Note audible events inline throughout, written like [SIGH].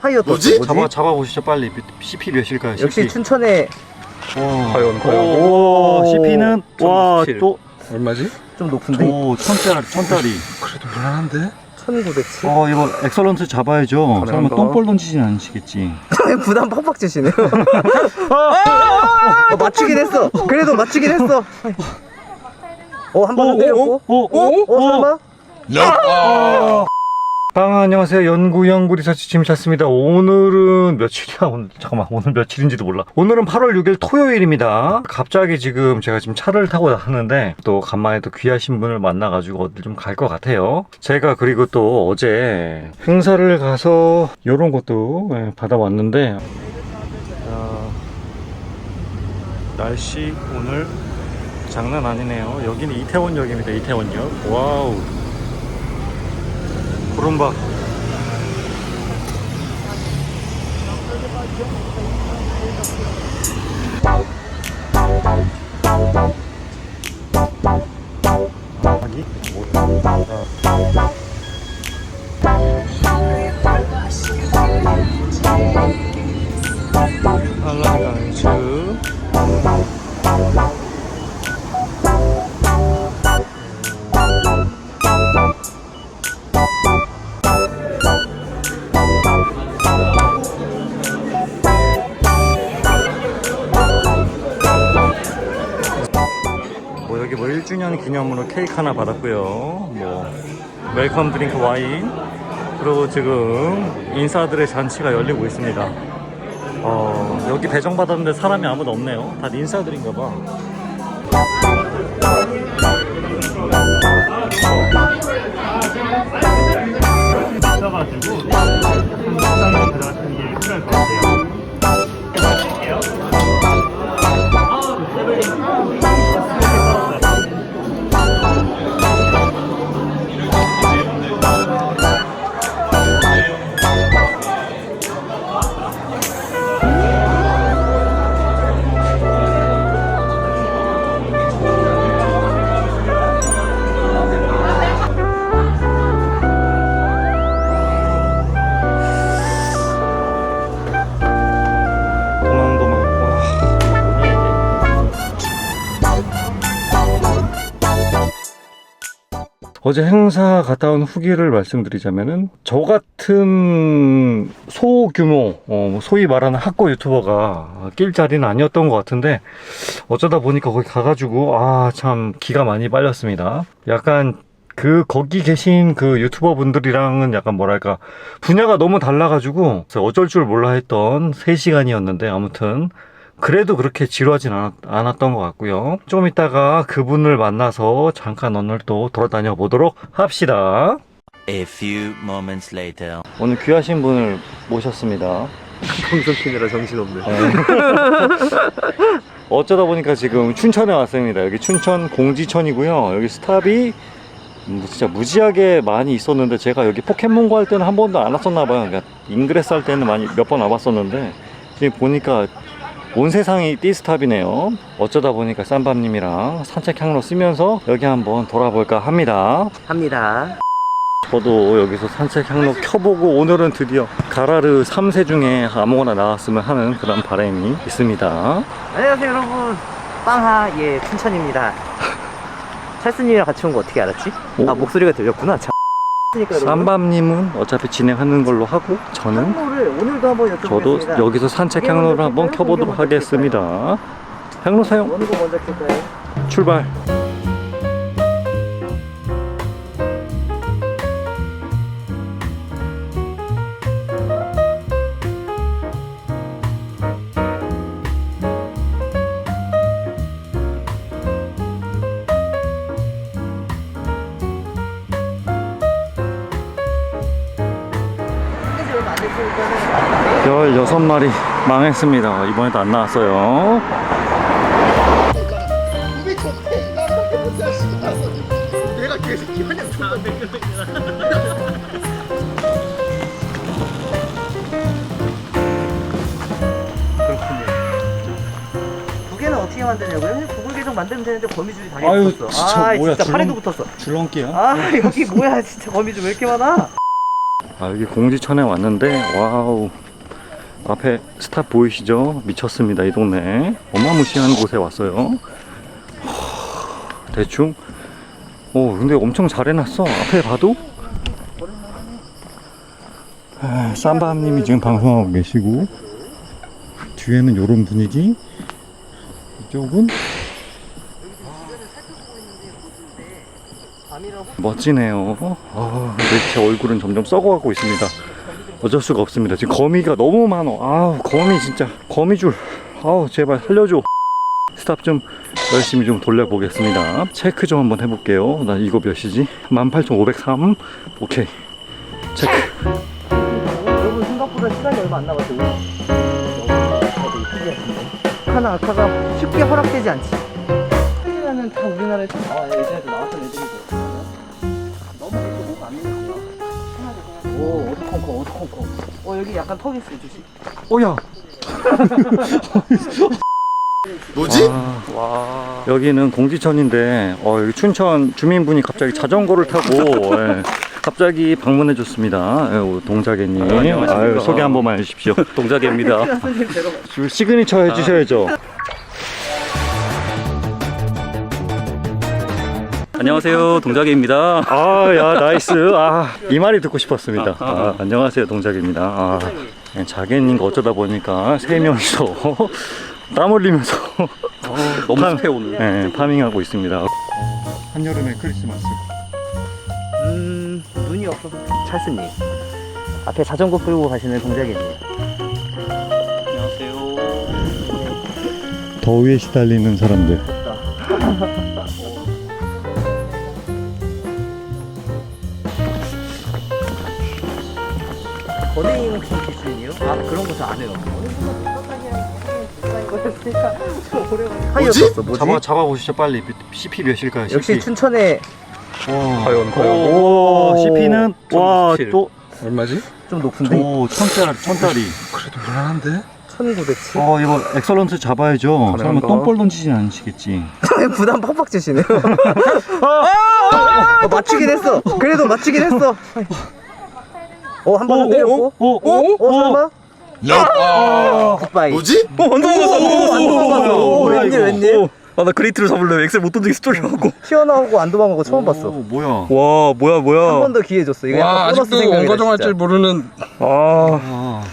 파이어 또 뭐지? 뭐지? 잡아 잡아 보시죠 빨리. CP 몇일까요? 역시 CP. 춘천에 과연 과연. 오, 오. CP는 와 17. 또 얼마지? 좀 높은데 오, 천짜리 천짜리. 그래도 무난한데? 1907 어 이거 엑설런트 잡아야죠. 설마? 똥볼 던지진 않으시겠지. [LAUGHS] 부담 팍팍 주시네요 [LAUGHS] 어, 맞추긴 했어 그래도 맞추긴 했어 어한 번 때렸고 오, 오, 어 설마? 아, 안녕하세요. 연구 연구 리서치 짐 찾습니다. 오늘은 며칠이야? 오늘 잠깐만. 오늘 며칠인지도 몰라. 오늘은 8월 6일 토요일입니다. 갑자기 지금 제가 지금 차를 타고 나왔는데 또 간만에 또 귀하신 분을 만나 가지고 어디 좀 갈 것 같아요. 제가 그리고 또 어제 행사를 가서 이런 것도 예, 받아왔는데 자, 날씨 오늘 장난 아니네요. 여기는 이태원역입니다. 이태원역. 와우. 구 뭐 여기 뭐 1주년 기념으로 케이크 하나 받았고요. 뭐 웰컴 드링크 와인 그리고 지금 인사들의 잔치가 열리고 있습니다. 어, 여기 배정 받았는데 사람이 아무도 없네요. 다 인사들인가 봐. 있어가지고 식당에 들어가시는 게 필요할 것 같아요. 어제 행사 갔다 온 후기를 말씀드리자면은 저 같은 소규모 어, 소위 말하는 학고 유튜버가 낄 자리는 아니었던 것 같은데 어쩌다 보니까 거기 가가지고 아 참 기가 많이 빨렸습니다. 약간 그 거기 계신 그 유튜버 분들이랑은 약간 뭐랄까 분야가 너무 달라가지고 어쩔 줄 몰라 했던 3시간이었는데 아무튼 그래도 그렇게 지루하진 않았, 않았 던 것 같고요 좀 이따가 그분을 만나서 잠깐 오늘 또 돌아다녀 보도록 합시다 A few moments later. 오늘 귀하신 분을 모셨습니다 [LAUGHS] 방송 키느라 정신없네 [LAUGHS] 어쩌다 보니까 지금 춘천에 왔습니다. 여기 춘천 공지천이고요. 여기 스탑이 음, 진짜 무지하게 많이 있었는데 제가 여기 포켓몬고 할 때는 한 번도 안 왔었나 봐요. 그러니까 인그레스 할 때는 많이 몇 번 와봤었는데 지금 보니까 온 세상이 띠스탑이네요. 어쩌다 보니까 쌈밤님이랑 산책 향로 쓰면서 여기 한번 돌아볼까 합니다. 합니다 저도 여기서 산책 향로 켜보고 오늘은 드디어 가라르 3세 중에 아무거나 나왔으면 하는 그런 바람이 있습니다. 안녕하세요 여러분 빵하 예 춘천입니다 [LAUGHS] 찰스님이랑 같이 온 거 어떻게 알았지? 오. 아 목소리가 들렸구나 참 쌈밤님은 어차피 진행하는 걸로 하고 저는 오늘도 한번 여쭤보겠습니다 저도 여기서 산책 향로를 한번 켜보도록 하겠습니다. 향로 사용 먼저 켤까요? 출발. 16마리 망했습니다. 이번에도 안 나왔어요. 두 개는 어떻게 만드냐고요? 구글 계정 만들면 되는데 거미줄이 아유, 붙었어 진짜 아 뭐야, 진짜 줄넘- 팔에도 붙었어 줄넘기야? 아 여기 뭐야 진짜 거미줄 왜 이렇게 많아 아 여기 공지천에 왔는데 와우 앞에 스탑 보이시죠? 미쳤습니다 이 동네. 어마무시한 곳에 왔어요. 하, 대충. 오 근데 엄청 잘 해놨어. 앞에 봐도? 아, 쌈바님이 지금 방송하고 계시고 뒤에는 요런 분위기? 이쪽은? 멋지네요. 아, 근데 제 얼굴은 점점 썩어가고 있습니다. 어쩔 수가 없습니다. 지금 거미가 너무 많어. 아우, 거미 진짜. 거미줄. 아우, 제발 살려줘. 스탑 좀 열심히 좀 돌려보겠습니다. 체크 좀 한번 해볼게요. 나 이거 몇이지? 18,503? 오케이. 체크. 여러분 생각보다 시간이 얼마 안 남았어요. 아카나 아카가 쉽게 허락되지 않지. 하이라는 다 우리나라에 좀 나와요. 예전에도 나왔던 애들이고. 너무 이렇게 뭐가 안. 오, 어두컴컴, 어두컴컴. 어, 여기 약간 턱 있어, 주시. 오야! [LAUGHS] 뭐지? 아, 와. 여기는 공지천인데 어, 여기 춘천 주민분이 갑자기 자전거를 타고 예, 갑자기 방문해 줬습니다. 예, 동자개님 아유, 소개 한 번만 해주십시오. 데려가. [LAUGHS] 시그니처 해주셔야죠. 안녕하세요 동작입니다 아, 야, 나이스. 아, 이 말이 듣고 싶었습니다. 아, 안녕하세요, 동작입니다. 아, 예, 자개님 거 어쩌다 보니까 세 명이서 [LAUGHS] 땀 흘리면서 너무 파- 습해 오늘 예, 파밍하고 있습니다. 한여름의 크리스마스. 음, 눈이 없어서 찰스님. 앞에 자전거 끌고 가시는 동작이님. 안녕하세요 더위에 시달리는 사람들. [LAUGHS] 그런 거 잘 안 해요. 뭐지? 잡아 잡아 보시죠 빨리. CP 몇일까요? 역시 춘천에 과연 오, CP는 와 1017. 또 얼마지? 좀 높은데? 오, 천짜리 천짜리. 그래도 무난한데? 1907? 어 이거 엑설런트 잡아야죠. 설마 똥볼 던지진 않으시겠지? [LAUGHS] 부담 팍팍 주시네요. 어, 맞추긴 했어. 그래도 맞추긴 했어. 어, 한번 때렸고. 오, 오, 어, 설마? 야! 굿바이. 뭐지? 어안 도망갔어 안 오, 안 도망갔어. 오, 뭐야, 웬일, 이거. 웬일? 아 나 그레이트를 잡으려고 엑셀 못 던지기 스토리하고 [LAUGHS] 튀어나오고 안 도망가고 처음 봤어. 오, 뭐야? 와 뭐야 한 뭐야 번더 기회 줬어. 이거 와 약간 보너스 아직도 생각이다, 원가정 할 진짜. 줄 모르는 아 아,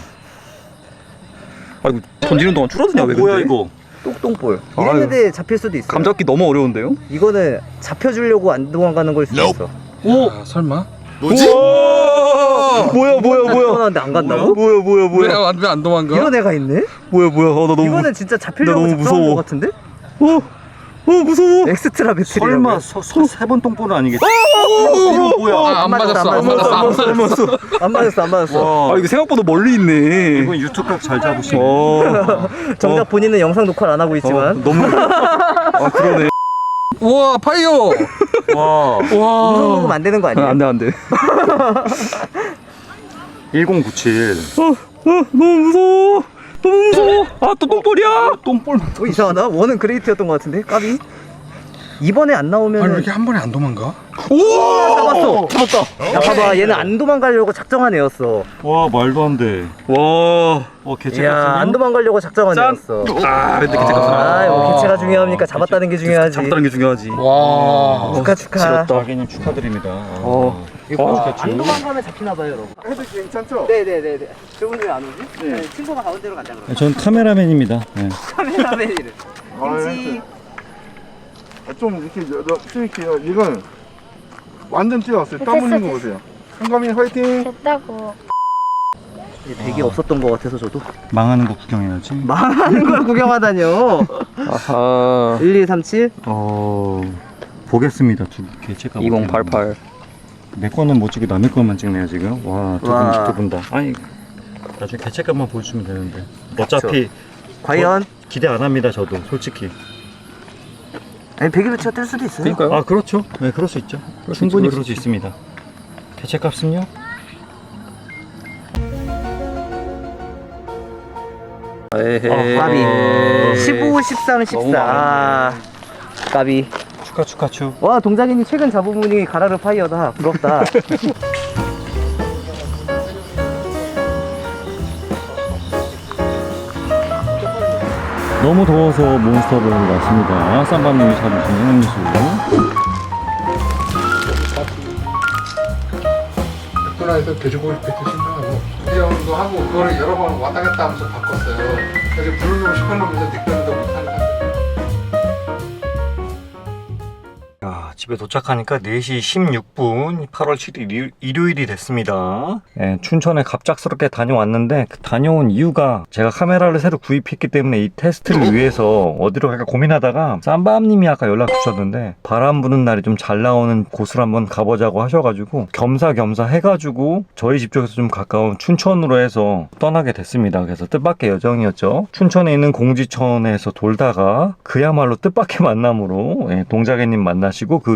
아이고 던지는 동안 줄어드냐 왜 근데 뭐야 이거? 똥똥볼. 이랬는데 잡힐 수도 있어. 감 잡기 너무 어려운데요? 이거는 잡혀주려고 안 도망가는 걸 수도 있어. 오 아, 설마? 뭐지? 우와 뭐야 뭐야 뭐야? 튀어나왔는데 안 간다고? 뭐야 뭐야 뭐야 왜안 안 도망가? 이런 애가 있네? 뭐야 뭐야? 어, 나 너무 이거는 진짜 잡히려고 나 너무 작정한 무서워. 것 같은데? 어, 어 무서워? 설마 엑스트라 배틀이라고 세번 똥볼은 아니겠지? 이거 뭐야? 아, 안안 맞았어 맞았어, 안안 맞았어. 안 맞았어. 안 맞았어 안 맞았어. 와, 아 이거 생각보다 멀리 있네. 이건 유튜브 각잘 잡으시네. 어, [LAUGHS] 정작 본인은 영상 녹화를 안 하고 어 있지만. 너무 [LAUGHS] 아 그러네. 우와 파이어! 와, 와. 녹음 안 되는 거 아니야? 안돼 안돼 [LAUGHS] 1097. 어, 어, 너무 무서워. 너무 무서워. 아, 또 똥볼이야. 똥볼. 어, 이상하다 원은 그레이트였던 것 같은데 까비 이번에 안 아니 왜 나오면 이렇게 한 번에 안 도망가? 잡았어 잡았다 야 봐봐 얘는 안 도망가려고 작정한 애였어 와, 말도 안 돼. 와. 어, 개체 야 안 도망가려고 작정한 짠. 애였어 아, 근데 개체가 아, 뭐 개체가 중요합니까? 잡았다는 게 중요하지. 잡다는 게 중요하지. 와 축하 축하. 지렸다. 자기님 축하드립니다. 어. 이거 안 도망가면 잡히나 봐요, 여러분. 해도 괜찮죠? 네네네네. 저분 왜 안 오지? 네. 친구가 가운데로 간다 그러면. 전 카메라맨입니다. 네. [LAUGHS] 카메라맨이를. 김치. 아, 좀 이렇게 찌릴게요. 이건 완전 찌웠어요. 땀 흘린 거 보세요. 한가민 화이팅! 됐다고. 되게 없었던 것 같아서 저도 망하는 거 구경해야지. 망하는 걸 구경하다뇨. 아하. 1237 어, 보겠습니다. 두 개체가. 2088. 내 거는 못 찍고 남의 것만 찍네요 지금. 와, 두 와. 분, 두분 다. 아니, 나중에 개체값만 보여주면 되는데. 어차피 과연 기대 안 합니다. 저도 솔직히. 아니 배기로치가 뜰 수도 있어요. 그러니까요. 아, 그렇죠. 네, 그럴 수 있죠. 충분히 그럴 수 있습니다. 개체값은요? 에헤. 어, 까비. 어. 15, 13, 14. 아, 까비. 가축 가축. 와 동작이님 최근 잡은 분이 가라르 파이어다. 부럽다. [LAUGHS] 너무 더워서 몬스터를 왔습니다. 쌈밥님이 잡으신 음료수. 백도라에서 돼지고기 배 드신다고 수영도 하고 그거를 여러 번 왔다 갔다 하면서 바꿨어요. 그래서 부르려고 싶었는데 늦게 도 못하는 집에 도착하니까 4시 16분 8월 7일 일- 일요일이 됐습니다. 예, 춘천에 갑작스럽게 다녀왔는데 그 다녀온 이유가 제가 카메라를 새로 구입했기 때문에 이 테스트를 위해서 어디로 갈까 고민하다가 쌈밤님이 아까 연락 주셨는데 바람 부는 날이 좀 잘 나오는 곳을 한번 가보자고 하셔가지고 겸사겸사 해가지고 저희 집 쪽에서 좀 가까운 춘천으로 해서 떠나게 됐습니다. 그래서 뜻밖의 여정이었죠. 춘천에 있는 공지천에서 돌다가 그야말로 뜻밖의 만남으로 예, 동자개님 만나시고 그,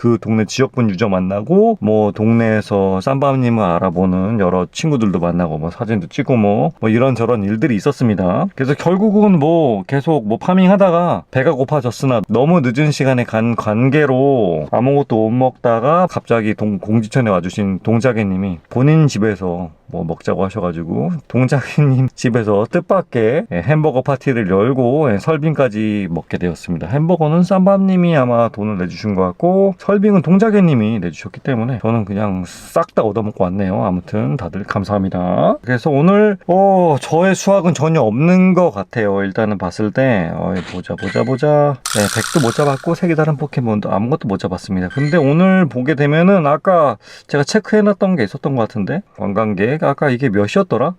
그 동네 지역분 유저 만나고 뭐 동네에서 쌈밤님을 알아보는 여러 친구들도 만나고 뭐 사진도 찍고 뭐, 뭐 이런저런 일들이 있었습니다. 그래서 결국은 뭐 계속 뭐 파밍 하다가 배가 고파졌으나 너무 늦은 시간에 간 관계로 아무것도 못 먹다가 갑자기 동, 공지천에 와주신 동자개님이 본인 집에서 뭐 먹자고 하셔가지고 동자기님 [LAUGHS] 집에서 뜻밖의 예, 햄버거 파티를 열고 예, 설빙까지 먹게 되었습니다. 햄버거는 쌈밥님이 아마 돈을 내주신 것 같고 설빙은 동자기님이 내주셨기 때문에 저는 그냥 싹 다 얻어먹고 왔네요. 아무튼 다들 감사합니다. 그래서 오늘 어, 저의 수확은 전혀 없는 것 같아요. 일단은 봤을 때 어, 보자 보자 보자 네, 백도 못 잡았고 색이 다른 포켓몬도 아무것도 못 잡았습니다. 근데 오늘 보게 되면은 아까 제가 체크해놨던 게 있었던 것 같은데 관광객 아까 이게 몇이었더라?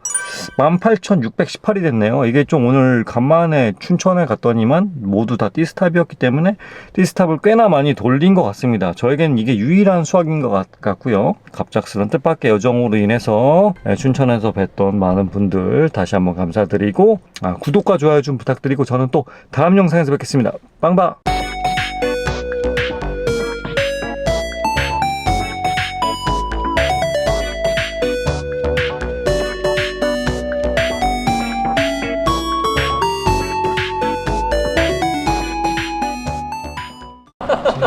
18,618이 됐네요. 이게 좀 오늘 간만에 춘천에 갔더니만 모두 다 띠스탑이었기 때문에 띠스탑을 꽤나 많이 돌린 것 같습니다. 저에겐 이게 유일한 수확인 것 같, 같고요. 갑작스런 뜻밖의 여정으로 인해서 예, 춘천에서 뵀던 많은 분들 다시 한번 감사드리고 아, 구독과 좋아요 좀 부탁드리고 저는 또 다음 영상에서 뵙겠습니다. 빵빵!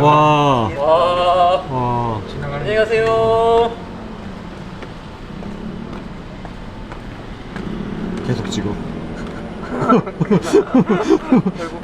와. 와. 안녕히 가세요. 계속 찍어. [LAUGHS]